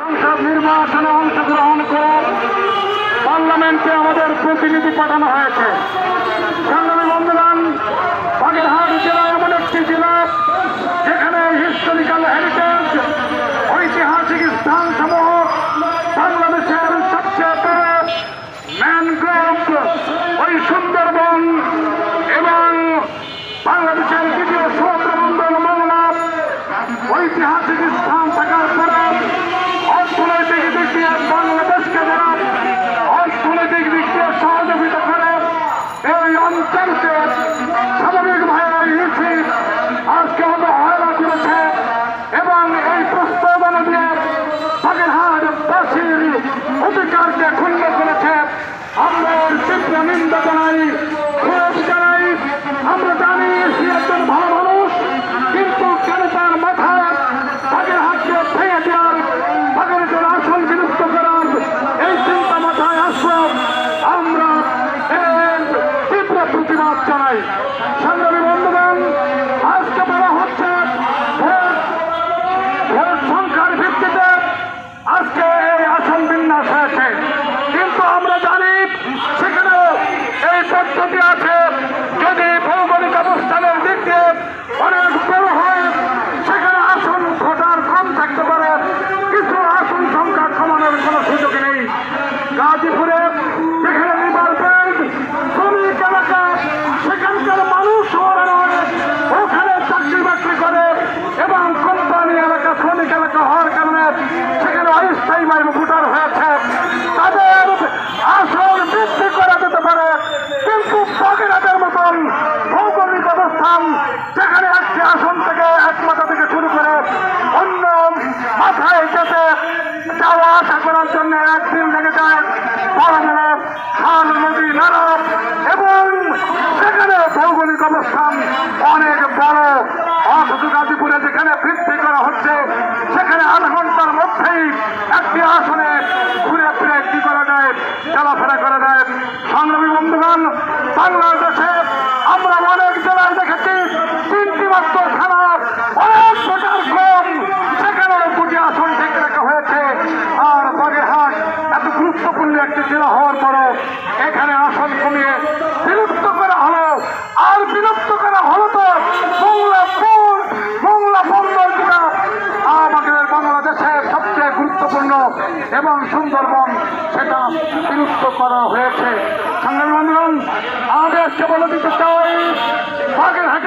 সংসদ নির্বাচনে অংশগ্রহণ করে পার্লামেন্টে আমাদের প্রতিনিধি পাঠানো হয়েছে। সংগ্রামী বন্ধুগণ, বাগেরহাট জেলা এমন একটি জেলা যেখানে হিস্টোরিক্যাল হেরিটেজ ঐতিহাসিক স্থান সমূহ বাংলাদেশের সবচেয়ে বড় ম্যানগ্রোভ ওই সুন্দরবন এবং বাংলাদেশের দ্বিতীয় সমুদ্রবন্দর বাংলা ঐতিহাসিক স্থান আমরা জানি একজন ভালো মুসলিম জনতা পালনের খান নদী নারব এবং সেখানে ভৌগোলিক অবস্থান অনেক বড় অথচ গাজীপুরে যেখানে বৃদ্ধি করা হচ্ছে, সেখানে আধ ঘণ্টার মধ্যেই একটি আসনে ঘুরে ফিরে কি করা যায়, চলাফেরা করা যায়। সংগ্রামী বন্ধুগণ, বাংলাদেশে এবং সুন্দরবন সেটা বিলুপ্ত করা হয়েছে। সংগ্রাম আদেশকে বলে দিতে চাই। বাগেরহাট